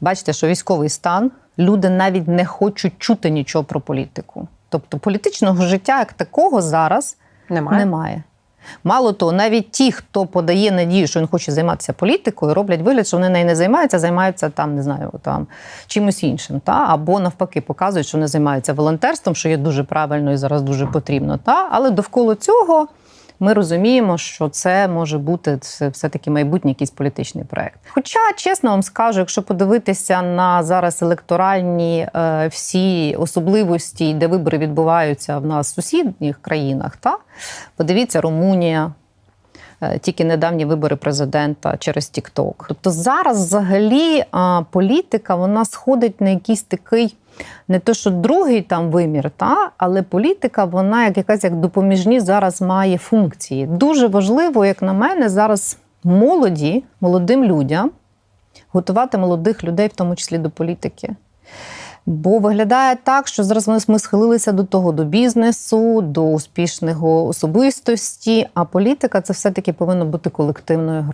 Бачите, що військовий стан люди навіть не хочуть чути нічого про політику. Тобто політичного життя як такого зараз Немає. немає. Мало того, навіть ті, хто подає надію, що він хоче займатися політикою, роблять вигляд, що вони нею не займаються, займаються там, не знаю, там чимось іншим. Та? Або навпаки показують, що вони займаються волонтерством, що є дуже правильно і зараз дуже потрібно. Та? Але довкола цього ми розуміємо, що це може бути все-таки майбутній якийсь політичний проект. Хоча, чесно вам скажу, якщо подивитися на зараз електоральні е, всі особливості, де вибори відбуваються в нас в сусідніх країнах, та подивіться Румунія. Е, Тільки недавні вибори президента через TikTok. Тобто зараз взагалі політика вона сходить на якийсь такий не то, що другий там вимір, та, але політика, вона як якась як допоміжні зараз має функції. Дуже важливо, як на мене, зараз молоді, молодим людям готувати молодих людей, в тому числі до політики. Бо виглядає так, що зараз ми- схилилися до того, до бізнесу, до успішного особистості, а політика це все-таки повинно бути колективною грою.